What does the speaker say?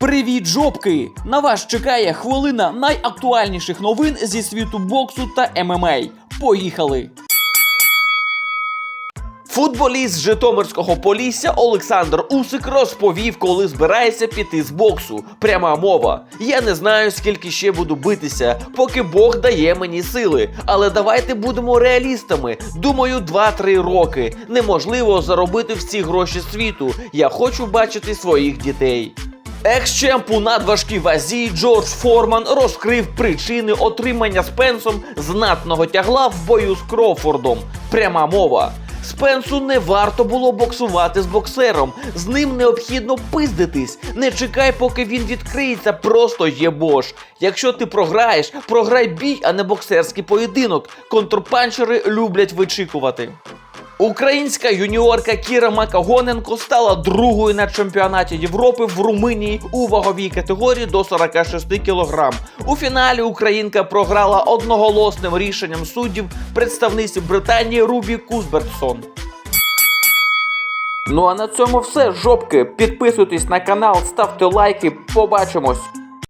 Привіт, жопки! На вас чекає хвилина найактуальніших новин зі світу боксу та ММА. Поїхали! Футболіст Житомирського Полісся Олександр Усик розповів, коли збирається піти з боксу. Пряма мова. Я не знаю, скільки ще буду битися, поки Бог дає мені сили. Але давайте будемо реалістами. Думаю, 2-3 роки. Неможливо заробити всі гроші світу. Я хочу бачити своїх дітей. Екс-чемп у надважкій вазі Джордж Форман розкрив причини отримання Спенсом знатного тягла в бою з Крофордом. Пряма мова. Спенсу не варто було боксувати з боксером. З ним необхідно пиздитись. Не чекай, поки він відкриється, просто єбош. Якщо ти програєш, програй бій, а не боксерський поєдинок. Контрпанчери люблять вичікувати. Українська юніорка Кіра Макагоненко стала другою на чемпіонаті Європи в Румунії у ваговій категорії до 46 кг. У фіналі Українка програла одноголосним рішенням суддів представниці Британії Рубі Кузбертсон. Ну а на цьому все, жопки. Підписуйтесь на канал, ставте лайки. Побачимось.